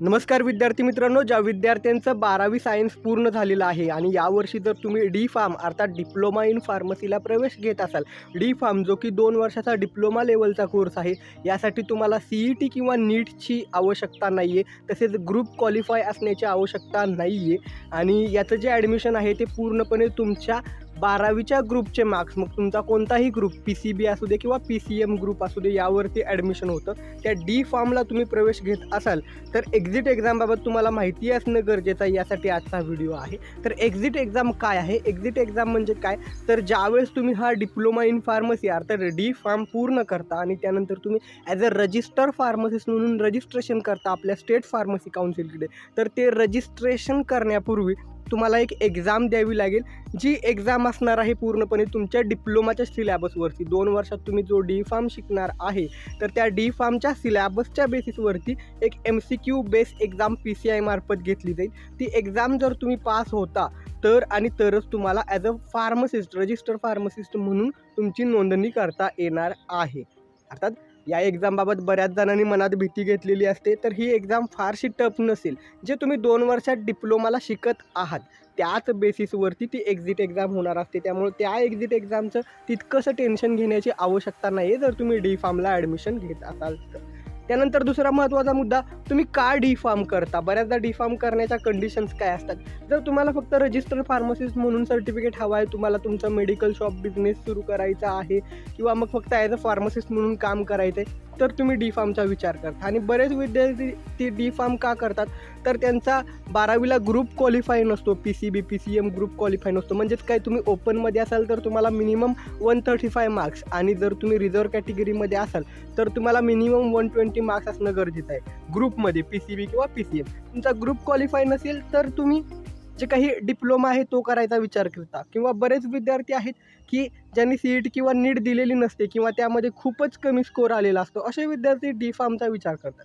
नमस्कार विद्यार्थी मित्रांनो ज्या विद्यार्थ्यांचं बारावी सायन्स पूर्ण झालेलं आहे आणि यावर्षी जर तुम्ही डी फार्म अर्थात डिप्लोमा इन फार्मसीला प्रवेश घेत असाल डी फार्म जो की दोन वर्षाचा डिप्लोमा लेवलचा कोर्स आहे यासाठी तुम्हाला सी ई टी किंवा नीटची आवश्यकता नाही आहे तसेच ग्रुप क्वालिफाय असण्याची आवश्यकता नाही आहे आणि याचं जे ॲडमिशन आहे ते पूर्णपणे तुमच्या बारावीच्या ग्रुपचे मार्क्स. मग तुमचा कोणताही ग्रुप पी सी बी असू दे किंवा पी सी एम ग्रुप असू दे यावरती ॲडमिशन होतं. त्या डी फार्मला तुम्ही प्रवेश घेत असाल तर एक्झिट एक्झामबाबत तुम्हाला माहिती असणं गरजेचं आहे. यासाठी आजचा व्हिडिओ आहे. तर एक्झिट एक्झाम काय आहे? एक्झिट एक्झाम म्हणजे काय? तर ज्यावेळेस तुम्ही हा डिप्लोमा इन फार्मसी अर्थात डी फार्म पूर्ण करता आणि त्यानंतर तुम्ही ॲज अ रजिस्टर फार्मसिस्ट म्हणून रजिस्ट्रेशन करता आपल्या स्टेट फार्मसी काउन्सिलकडे तर ते रजिस्ट्रेशन करण्यापूर्वी तुम्हाला एक एक्झाम द्यावी लागेल. जी एक्झाम असणार आहे पूर्णपणे तुमच्या डिप्लोमाच्या सिलॅबसवरती दोन वर्षात तुम्ही जो डी फार्म शिकणार आहे तर त्या डी फार्मच्या सिलॅबसच्या बेसिसवरती एक M C Q base exam P C I मार्फत घेतली जाईल. ती एक्झाम जर तुम्ही पास होता तर आणि तरच तुम्हाला as a pharmacist register pharmacist म्हणून तुमची नोंदणी करता येणार आहे. अर्थात या एक्झामबाबत बऱ्याच जणांनी मनात भीती घेतलेली असते तर ही एक्झाम फारशी टफ नसेल जे तुम्ही दोन वर्षात डिप्लोमाला शिकत आहात. त्याच बेसिसवरती ती एक्झिट एक्झाम होणार असते. त्यामुळे त्या एक्झिट एक्झामचं तितकंसं टेन्शन घेण्याची आवश्यकता नाही आहे जर तुम्ही डी फार्मला ॲडमिशन घेत असाल तर. त्यानंतर दुसरा महत्त्वाचा मुद्दा तुम्ही का डी फार्म करता? बऱ्याचदा डी फार्म करण्याच्या कंडिशन्स काय असतात? जर तुम्हाला फक्त रजिस्टर फार्मसिस्ट म्हणून सर्टिफिकेट हवं आहे तुम्हाला तुमचं मेडिकल शॉप बिझनेस सुरू करायचा आहे किंवा मग फक्त ॲज अ फार्मसिस्ट म्हणून काम करायचं आहे तर तुम्ही डी फार्मचा विचार करता. आणि बरेच विद्यार्थी ते डी फार्म का करतात? तर त्यांचा बारावीला ग्रुप क्वालिफाय नसतो. P C B P C M group qualify नसतो. म्हणजेच काय तुम्ही ओपनमध्ये असाल तर तुम्हाला minimum one thirty five marks आणि जर तुम्ही रिझर्व कॅटेगरीमध्ये असाल तर तुम्हाला मिनिमम वन ट्वेंटी मार्क्स असणं गरजेचं आहे. ग्रुपमध्ये पी सी बी किंवा पी सी एम तुमचा ग्रुप क्वालिफाय नसेल तर तुम्ही जे काही डिप्लोमा आहे तो करायचा विचार करता. किंवा बरेच विद्यार्थी आहेत की ज्यांनी सी ई टी किंवा नीट दिलेली नसते किंवा त्यामध्ये खूपच कमी स्कोर आलेला असतो असे विद्यार्थी डी फार्मचा विचार करतात.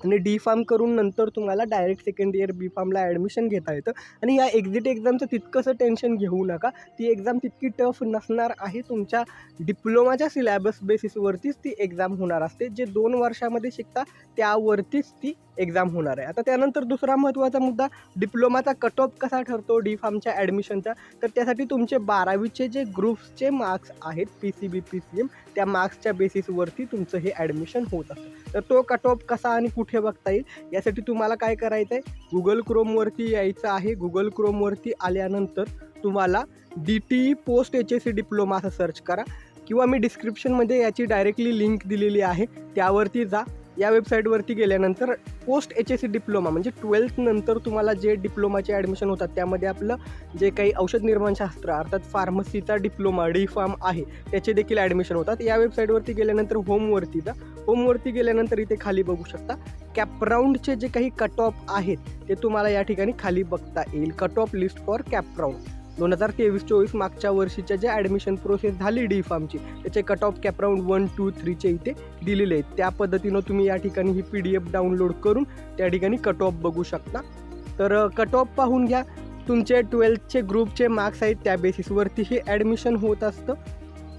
आणि डी फार्म करून नंतर तुम्हाला डायरेक्ट सेकंड इयर बी फार्मला ॲडमिशन घेता येतं. आणि या एक्झिट एक्झामचं तितकंसं टेन्शन घेऊ नका. ती एक्झाम तितकी टफ नसणार आहे. तुमच्या डिप्लोमाच्या सिलॅबस बेसिसवरतीच ती एक्झाम होणार असते. जे दोन वर्षामध्ये शिकता त्यावरतीच ती एक्झाम होणार आहे. आता त्यानंतर दुसरा महत्त्वाचा मुद्दा डिप्लोमाचा कट ऑफ कसा ठरतो? डी फार्मच्या ॲडमिशनचा तर त्यासाठी तुमचे बारावीचे जे ग्रुप्सचे मार्क्स आहेत P C B P C M त्या मार्क्सच्या बेसिसवरती तुमचं हे ॲडमिशन होत असतं. तर तो कट ऑफ कसा आणि कुठे बघता येईल? यासाठी तुम्हाला काय करायचं आहे गुगल क्रोमवरती यायचं आहे. गुगल क्रोमवरती आल्यानंतर तुम्हाला D T post H S C diploma असं सर्च करा. किंवा मी डिस्क्रिप्शनमध्ये याची डायरेक्टली लिंक दिलेली आहे. त्यावरती जा. या वेबसाईटवरती गेल्यानंतर post H S C diploma म्हणजे ट्वेल्थनंतर तुम्हाला जे डिप्लोमाचे ॲडमिशन होतात त्यामध्ये आपलं जे काही औषध निर्माणशास्त्र अर्थात फार्मसीचा डिप्लोमा डी फार्म आहे त्याचे देखील ॲडमिशन होतात. या वेबसाईटवरती गेल्यानंतर होमवरती जा. होमवरती गेल्यानंतर इथे खाली बघू शकता कॅपराऊंडचे जे काही कट ऑफ आहेत ते तुम्हाला या ठिकाणी खाली बघता येईल. Cut off list for CAP round दोन हजार तेवीस चोवीस मागच्या वर्षीच्या जे ॲडमिशन प्रोसेस झाली डी फार्मची त्याचे cut off CAP round one two थ्रीचे इथे दिलेले आहेत. त्या पद्धतीनं तुम्ही या ठिकाणी ही पी डी एफ डाउनलोड करून त्या ठिकाणी कट ऑफ बघू शकता. तर कट ऑफ पाहून घ्या. तुमचे ट्वेल्थचे ग्रुपचे मार्क्स आहेत त्या बेसिसवरती हे ॲडमिशन होत असतं.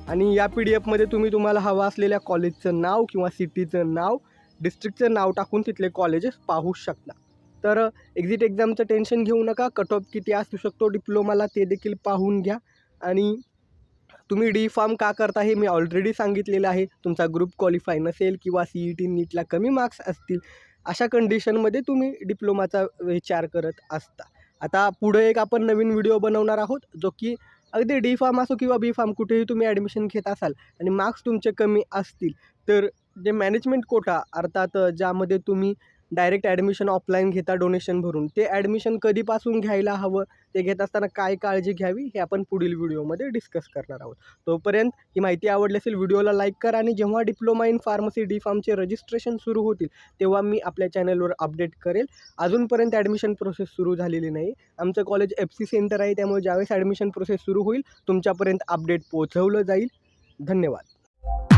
आणि या पी डी एफमध्ये तुम्ही तुम्हाला हवं असलेल्या कॉलेजचं नाव किंवा सिटीचं नाव डिस्ट्रिक्टचं नाव टाकून तिथले कॉलेजेस पाहू शकता. तर एक्झिट एक्झामचं टेन्शन घेऊ नका. कट ऑफ किती असू शकतो डिप्लोमाला ते देखील पाहून घ्या. आणि तुम्ही डी फार्म का करता हे मी ऑलरेडी सांगितलेलं आहे. तुमचा ग्रुप क्वालिफाय नसेल किंवा सी ई टी नीटला कमी मार्क्स असतील अशा कंडिशनमध्ये तुम्ही डिप्लोमाचा विचार करत असता. आता पुढे एक आपण नवीन व्हिडिओ बनवणार आहोत जो की अगदी डी फार्म असो किंवा बी फार्म कुठेही तुम्ही ॲडमिशन घेत असाल आणि मार्क्स तुमचे कमी असतील तर जे मॅनेजमेंट कोटा अर्थात ज्यामध्ये तुम्ही डायरेक्ट ॲडमिशन ऑफलाईन घेता डोनेशन भरून. ते ॲडमिशन कधीपासून घ्यायला हवं ते घेत असताना काय काळजी घ्यावी हे आपण पुढील व्हिडिओमध्ये डिस्कस करणार आहोत. तोपर्यंत ही माहिती आवडली असेल व्हिडिओला लाईक करा आणि जेव्हा डिप्लोमा इन फार्मसी डी फार्मचे रजिस्ट्रेशन सुरू होतील तेव्हा मी आपल्या चॅनलवर अपडेट करेल. अजूनपर्यंत ॲडमिशन प्रोसेस सुरू झालेली नाही. आमचं कॉलेज एफ सी सेंटर आहे त्यामुळे ज्यावेळेस ॲडमिशन प्रोसेस सुरू होईल तुमच्यापर्यंत अपडेट पोहोचवलं जाईल. धन्यवाद.